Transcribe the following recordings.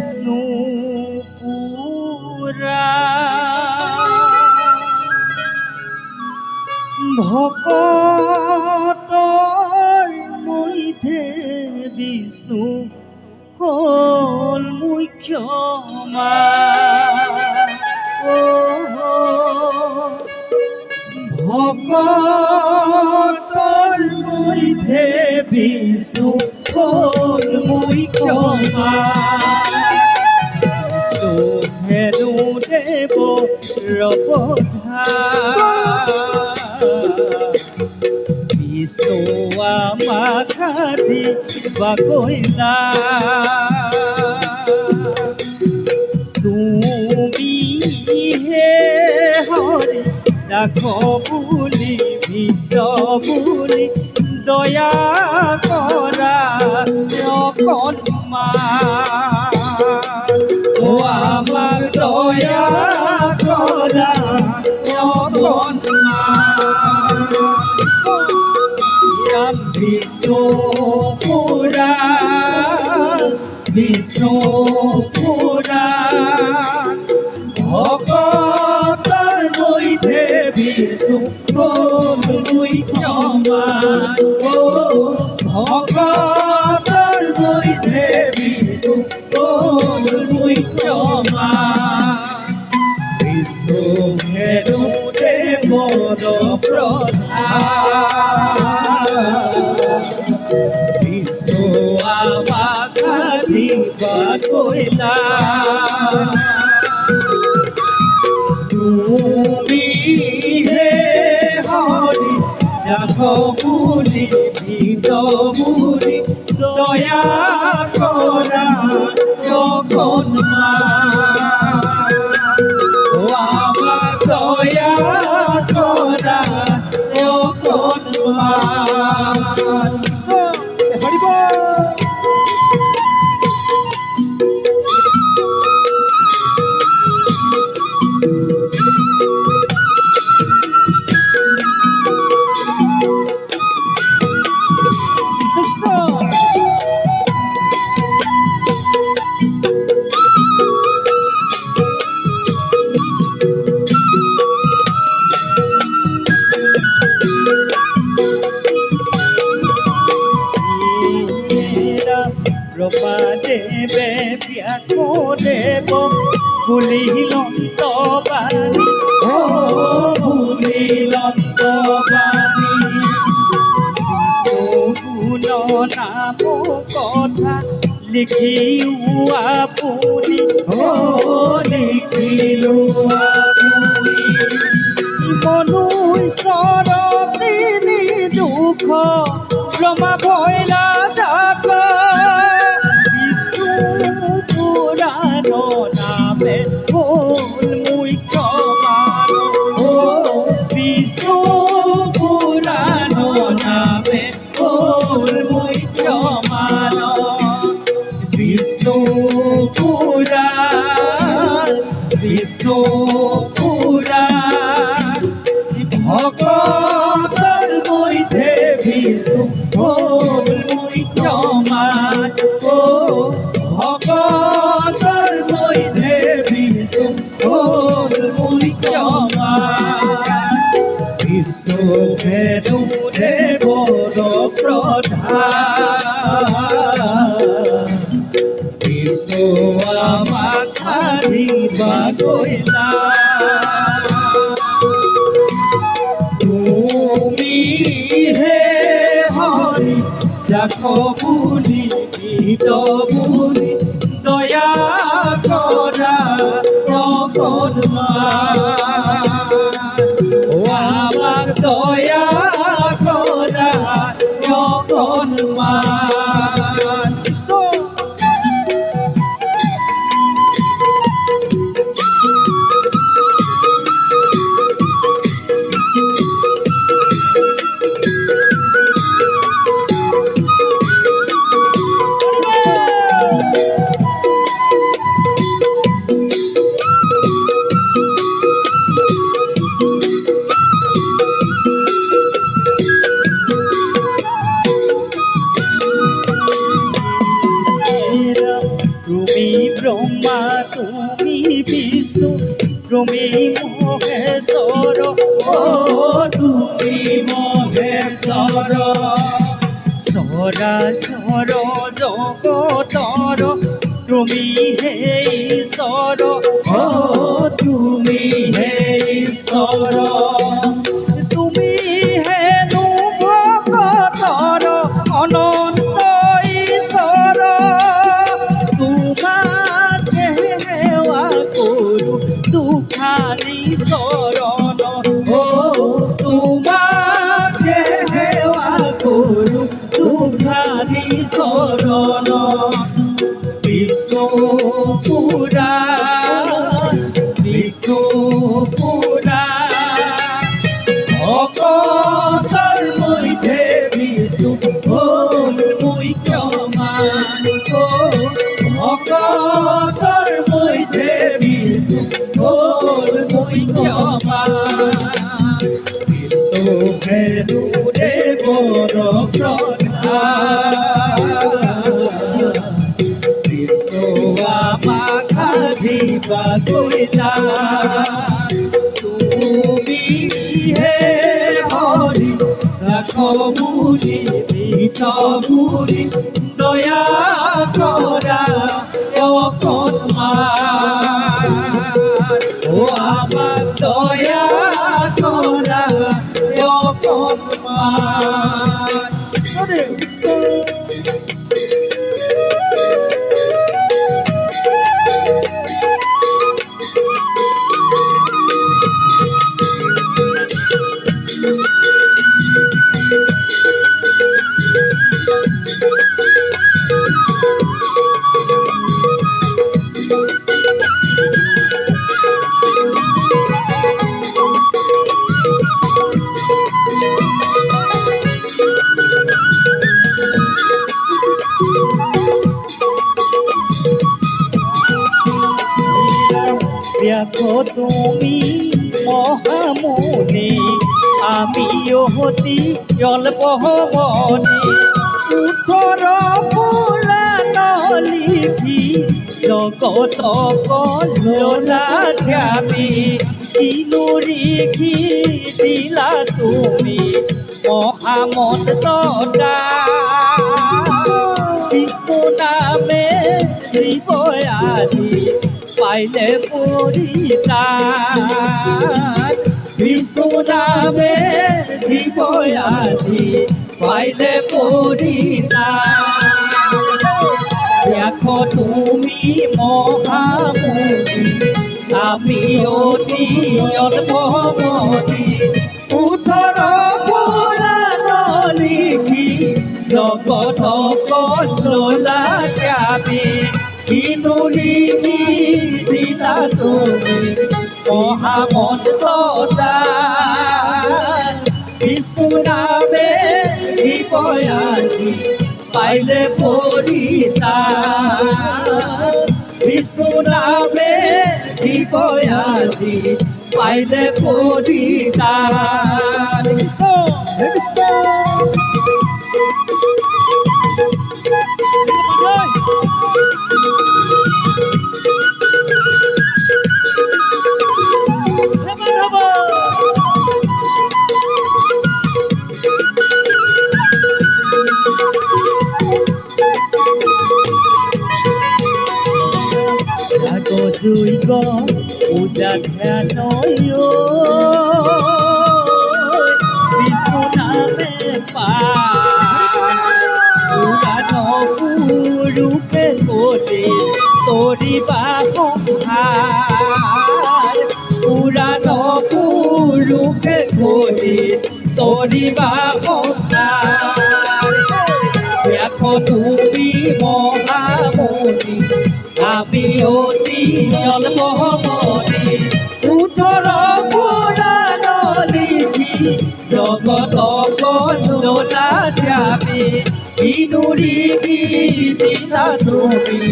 বিষ্ণু পুরা। ভকতর মধ্যে বিষ্ণু হল মুখ্যমা ও ভকতর মধ্যে বিষ্ণু হল মুখ্যমা হেনু দেব ৰপধা বিষ্ণু আমাখাদি বাকৈলা তুমি হে হৰি ৰাখ বুলি ভিত বুলি, দয়া অকণমান বিষ্ণু পুরা বিষ্ণু পুরা। ভকতর মধ্যে বিষ্ণু মুই ক্ষমান ও ভকতর মধ্যে বিষ্ণু মুই ক্ষমান বিষ্ণু হেনু দেবর প্রধান বিষ্ণু আমাখানি বাকইলা তুমি হে হরি দেখো বুলি ভিত বুলি দয়া করা যখন মা বাণী ও বুলিলন্ত বাণী গুণ নাম কথা লিখিও আপুনি ও লিখিলো আপুনি মনুষ্যৰ তিনি দুখ ব্ৰহ্মা ভৈলা ভকতৰ মধ্যে বিষ্ণু হ'ল মুখ্যমান ও ভকতৰ মধ্যে দেৱৰ প্ৰধান বিষ্ণু আমাক হাৰিবা কৈলা তুমি ৰাখ তবুনি দয়া করা তখন মা। আমার দয়া কৰা অকণমান তুমি মহেশ্বর ও তুমি মহেশ্বর সরাচর জগতর তুমি হে ঈশ্বর ও তুমি হে ঈশ্বর বিষ্ণু ওর মুখ্যমান বিষ্ণু ভেরু রে বড় প্রধান বিষ্ণু আমা খাজিবা কইলা তুমি হে হরি দয়া দেখো তুমি মহামনে আমিও হতি অল্প মনে উঠর পুরাণ লিখি জগত কলোলা ধ্যামি কিনু রিখি দিলা তুমি? মহামত তটা। বিষ্ণু নামে জীবয়াদি পাইলে পরিতার বিষ্ণু নামে জীবয়াজি পাইলে পরিণাম দেখো তুমি মহামুনি আমি অতি অল্পমতি উঠর পুরাণ লিখি জগত কল্লা যাবে কিনু লিখি দিলা তুমি। মহামন্ত্রতা বিষ্ণু নামে বিপয়াজি পাইলে পরিতা বিষ্ণু নামে বিপয়াজি পাইলে পরিতা গ পূজা ধ্যান বিষ্ণু নামে পুরাণ পুরুষে কোটে তোরি বাহার পুরাণ পুরুষে কোটে তোরি বাহার দেখো তুমি মহামণি আমি অতি জন্মমণি উঠর পুরাণ লিখি জগত কন্দোলা যাবে ইনুরি দিলা তুমি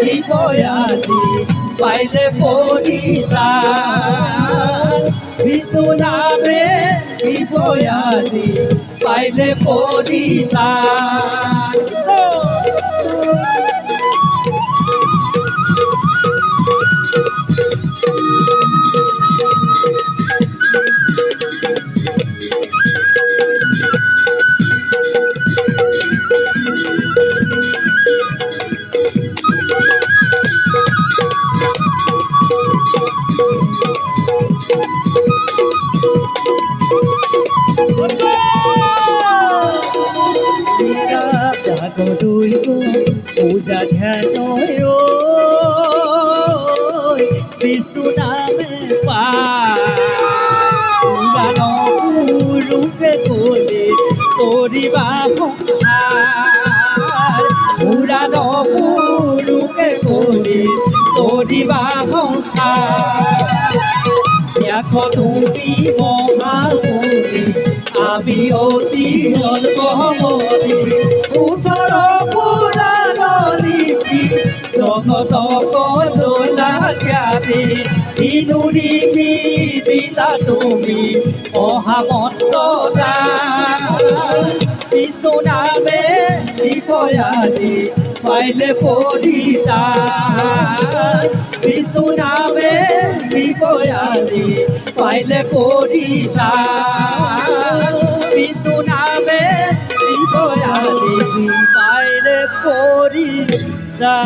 বিপয়াদি পাইলে পরিতার বিষ্ণু নামে বিপয়াদি পাইলে পরিতান জাগো দুই গো পূজা ধ্যান বিষ্ণু নামে পান রূপে বলে করিবা সংসার পুরাণ রূপে বলে করিবা সংসার দেখো তুমি মহামতি আমি অতি অল্পমতি উঠর পুরাণ লিপি জগত কদলা খ্যাতি ইনুরি কি দিলা তুমি? মহামন্ত্র বিষ্ণু নামে বিপয়াদি পাইলে পড়িতা। বিষ্ণু নামে দিবয়ালি পাইলে পড়িতা। বিষ্ণু নামে দিবয়ালি পাইলে পড়িতা।